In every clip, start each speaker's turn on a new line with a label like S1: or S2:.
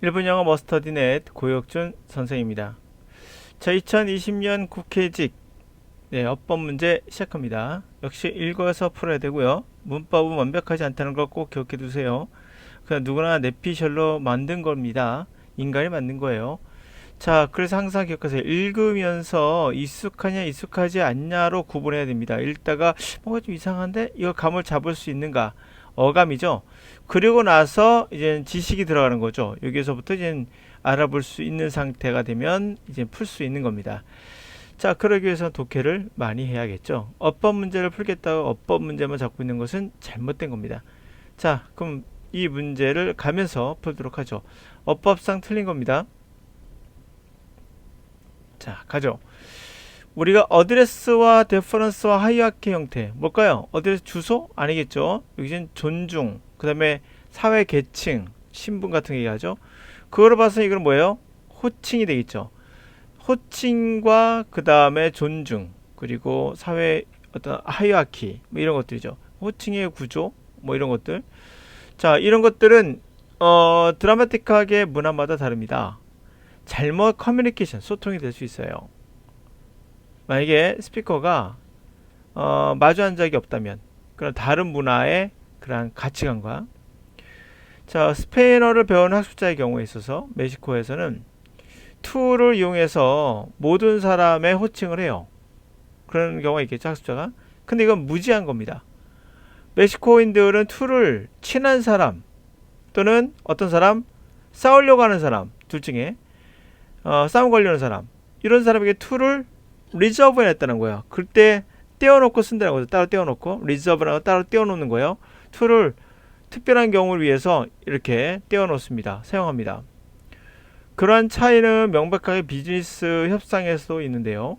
S1: 일본 영어 머스터디넷 고혁준 선생입니다. 자, 2020년 국회직 네, 어법 문제 시작합니다. 역시 읽어서 풀어야 되고요. 문법은 완벽하지 않다는 걸 꼭 기억해 두세요. 그냥 누구나 내피셜로 만든 겁니다. 인간이 만든 거예요. 자, 그래서 항상 기억하세요. 읽으면서 익숙하냐, 익숙하지 않냐로 구분해야 됩니다. 읽다가 뭔가 좀 이상한데 이거 감을 잡을 수 있는가? 어감이죠. 그리고 나서 이제 지식이 들어가는 거죠. 여기서부터 이제 알아볼 수 있는 상태가 되면 이제 풀 수 있는 겁니다. 자, 그러기 위해서 독해를 많이 해야겠죠. 어법 문제를 풀겠다고 어법 문제만 잡고 있는 것은 잘못된 겁니다. 자, 그럼 이 문제를 가면서 풀도록 하죠. 어법상 틀린 겁니다. 자, 가죠. 우리가 어드레스와 데퍼런스와 하이아키 형태 뭘까요? 어드레스 주소 아니겠죠? 여기는 존중, 그 다음에 사회 계층, 신분 같은 거 얘기하죠. 그거로 봐서 이건 뭐예요? 호칭이 되겠죠. 호칭과 그 다음에 존중 그리고 사회 어떤 하이아키 뭐 이런 것들이죠. 호칭의 구조 뭐 이런 것들. 자 이런 것들은 어 드라마틱하게 문화마다 다릅니다. 잘못 커뮤니케이션 소통이 될 수 있어요. 만약에 스피커가 어, 마주한 적이 없다면 그런 다른 문화의 그런 가치관과 자 스페인어를 배우는 학습자의 경우에 있어서 멕시코에서는 툴을 이용해서 모든 사람의 호칭을 해요. 그런 경우가 있겠죠 학습자가. 근데 이건 무지한 겁니다. 멕시코인들은 툴을 친한 사람 또는 어떤 사람 싸우려고 하는 사람 둘 중에 어, 싸움 걸려는 사람 이런 사람에게 툴을 리저브 해놨다는 거예요. 그때 떼어놓고 쓴다는 거죠. 따로 떼어놓고 리저브라고 따로 떼어놓는 거예요. 툴을 특별한 경우를 위해서 이렇게 떼어놓습니다. 사용합니다. 그러한 차이는 명백하게 비즈니스 협상에서도 있는데요.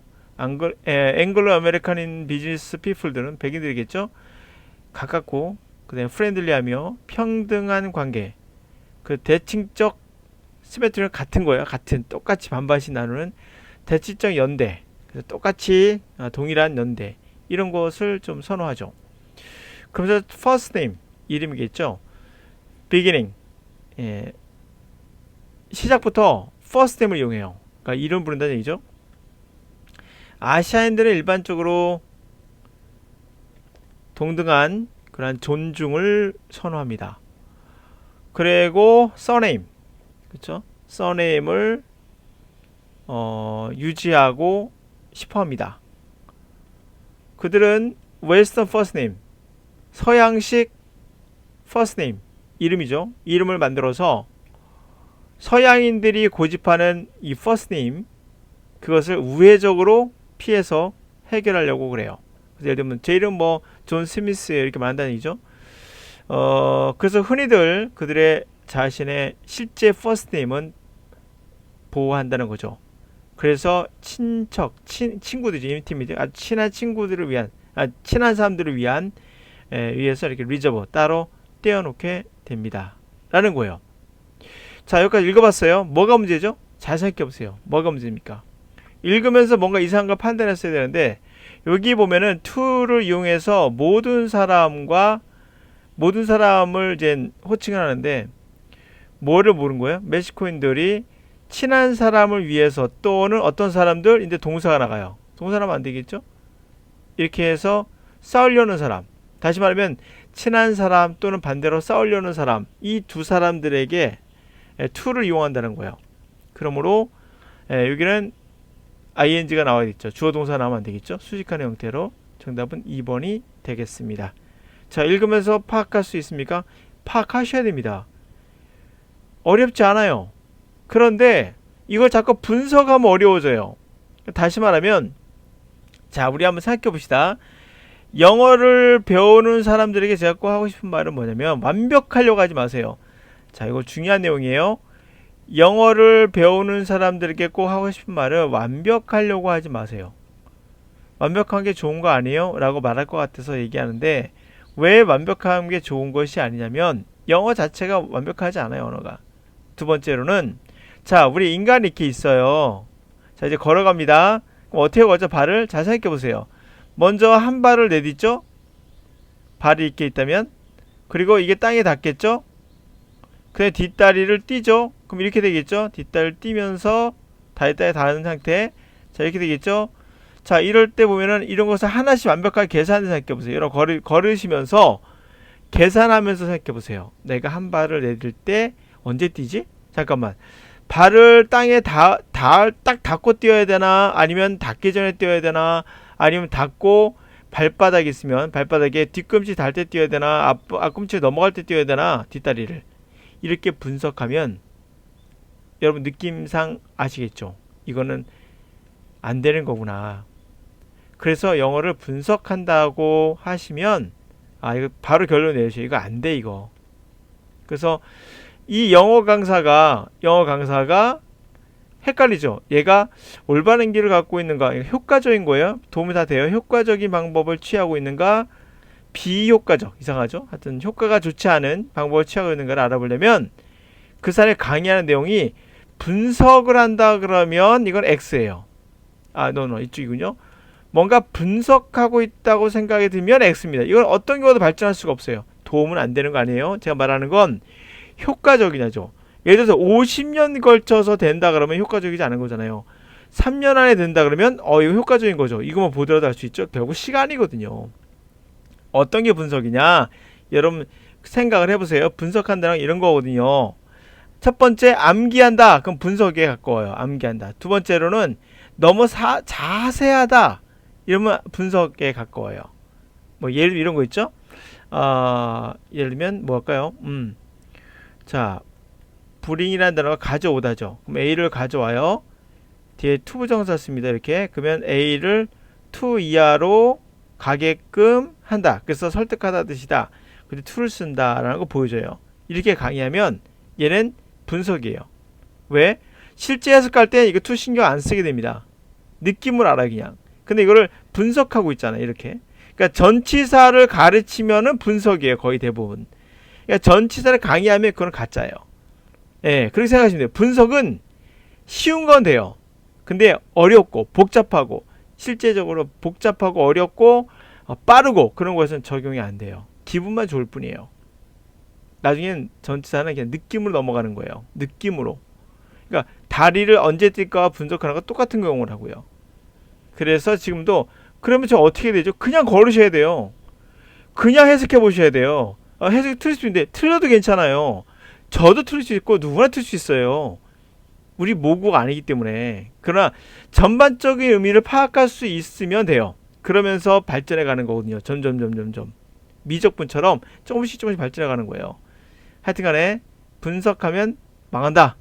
S1: 앵글로 아메리칸인 비즈니스 피플들은 백인들이겠죠. 가깝고 그다음에 프렌들리하며 평등한 관계, 그 대칭적 시메트리는 같은 거예요. 같은 똑같이 반반씩 나누는 대칭적 연대. 그래서 똑같이 아, 동일한 연대 이런 것을 좀 선호하죠. 그러면서 first name 이름이겠죠. beginning 예, 시작부터 first name을 이용해요. 그러니까 이름 부른다는 얘기죠. 아시아인들은 일반적으로 동등한 그런 존중을 선호합니다. 그리고 surname 그렇죠? surname을 어, 유지하고 싶어 합니다. 그들은 웨스턴 네임 서양식 네임 이름이죠. 이름을 만들어서 서양인들이 고집하는 이 네임 그것을 우회적으로 피해서 해결하려고 그래요. 예를 들면 제 이름 뭐 존 스미스 이렇게 말한다는 얘기죠. 어, 그래서 흔히들 그들의 자신의 실제 퍼스트 네임은 보호한다는 거죠. 그래서 친척, 친, 친구들이 인티미티 아주 친한 친구들을 위한 아, 친한 사람들을 위한 에, 위해서 이렇게 리저버 따로 떼어놓게 됩니다. 라는 거예요. 자 여기까지 읽어봤어요. 뭐가 문제죠? 잘 생각해 보세요. 뭐가 문제입니까? 읽으면서 뭔가 이상한 걸 판단했어야 되는데 여기 보면은 툴을 이용해서 모든 사람과 모든 사람을 이제 호칭을 하는데 뭐를 모른 거예요? 멕시코인들이 친한 사람을 위해서 또는 어떤 사람들 이제 동사가 나가요. 동사라면 안 되겠죠? 이렇게 해서 싸우려는 사람. 다시 말하면 친한 사람 또는 반대로 싸우려는 사람 이 두 사람들에게 to를 이용한다는 거예요. 그러므로 에, 여기는 ing가 나와야 겠죠. 주어 동사 나오면 안 되겠죠. 수직하는 형태로 정답은 2번이 되겠습니다. 자 읽으면서 파악할 수 있습니까? 파악하셔야 됩니다. 어렵지 않아요. 그런데 이걸 자꾸 분석하면 어려워져요. 다시 말하면 자 우리 한번 생각해 봅시다. 영어를 배우는 사람들에게 제가 꼭 하고 싶은 말은 뭐냐면 완벽하려고 하지 마세요. 자 이거 중요한 내용이에요. 영어를 배우는 사람들에게 꼭 하고 싶은 말은 완벽하려고 하지 마세요. 완벽한 게 좋은 거 아니에요? 라고 말할 것 같아서 얘기하는데 왜 완벽한 게 좋은 것이 아니냐면 영어 자체가 완벽하지 않아요 언어가 두 번째로는 자 우리 인간이 이렇게 있어요 자 이제 걸어갑니다 그럼 어떻게 걸죠 발을 잘 생각해 보세요 먼저 한 발을 내딛죠 발이 이렇게 있다면 그리고 이게 땅에 닿겠죠 그다음 뒷다리를 띄죠 그럼 이렇게 되겠죠? 뒷다리를 띄면서 다리다리 닿은 상태. 자, 이렇게 되겠죠? 자, 이럴 때 보면은 이런 것을 하나씩 완벽하게 계산해서 생각해 보세요. 여러분 걸으, 걸으시면서 계산하면서 생각해 보세요. 내가 한 발을 내딜 때 언제 뛰지? 잠깐만. 발을 땅에 다, 다, 딱 닿고 뛰어야 되나? 아니면 닿기 전에 뛰어야 되나? 아니면 닿고 발바닥이 있으면 발바닥에 뒤꿈치 닿을 때 뛰어야 되나? 앞, 앞꿈치 넘어갈 때 뛰어야 되나? 뒷다리를. 이렇게 분석하면 여러분 느낌상 아시겠죠? 이거는 안 되는 거구나. 그래서 영어를 분석한다고 하시면 아 이거 바로 결론 내주세요. 이거 안 돼 이거. 그래서 이 영어 강사가 영어 강사가 헷갈리죠. 얘가 올바른 길을 갖고 있는가, 효과적인 거예요. 도움이 다 돼요. 효과적인 방법을 취하고 있는가, 비효과적 이상하죠. 하여튼 효과가 좋지 않은 방법을 취하고 있는가를 알아보려면 그 사람이 강의하는 내용이 분석을 한다 그러면 이건 X예요. 아, 노노 이쪽이군요. 뭔가 분석하고 있다고 생각이 들면 X입니다. 이건 어떤 경우도 발전할 수가 없어요. 도움은 안 되는 거 아니에요. 제가 말하는 건 효과적이냐죠. 예를 들어서 50년 걸쳐서 된다 그러면 효과적이지 않은 거잖아요. 3년 안에 된다 그러면 어 이거 효과적인 거죠. 이거만 보더라도 알 수 있죠. 결국 시간이거든요. 어떤 게 분석이냐? 여러분 생각을 해보세요. 분석한다는 건 이런 거거든요. 첫 번째 암기한다. 그럼 분석에 가까워요. 암기한다. 두 번째로는 너무 사, 자세하다. 이러면 분석에 가까워요. 뭐 예를 이런 거 있죠? 아 예를 들면 뭐 할까요? 음. 자, bring이라는 단어가 가져오다죠. 그럼 A를 가져와요. 뒤에 to 부정사 씁니다. 이렇게. 그러면 A를 to 이하로 가게끔 한다. 그래서 설득하다 뜻이다. 근데 to를 쓴다라는 거 보여줘요. 이렇게 강의하면 얘는 분석이에요. 왜? 실제 해석할 때 이거 to 신경 안 쓰게 됩니다. 느낌을 알아 그냥. 근데 이거를 분석하고 있잖아요. 이렇게. 그러니까 전치사를 가르치면은 분석이에요. 거의 대부분. 그러니까 전치사를 강의하면 그건 가짜예요. 예, 그렇게 생각하시면 돼요. 분석은 쉬운 건 돼요. 근데 어렵고 복잡하고 실제적으로 복잡하고 어렵고 어, 빠르고 그런 것은 적용이 안 돼요. 기분만 좋을 뿐이에요. 나중엔 전치사는 그냥 느낌으로 넘어가는 거예요. 느낌으로. 그러니까 다리를 언제 뛸까 분석하는 거 똑같은 경우를 하고요. 그래서 지금도 그러면 저 어떻게 되죠? 그냥 걸으셔야 돼요. 그냥 해석해 보셔야 돼요. 어, 해석이 틀릴 수 있는데 틀려도 괜찮아요. 저도 틀릴 수 있고 누구나 틀릴 수 있어요. 우리 모국가 아니기 때문에. 그러나 전반적인 의미를 파악할 수 있으면 돼요. 그러면서 발전해 가는 거거든요. 점점 점점 점. 미적분처럼 조금씩 조금씩 발전해 가는 거예요. 하여튼간에 분석하면 망한다.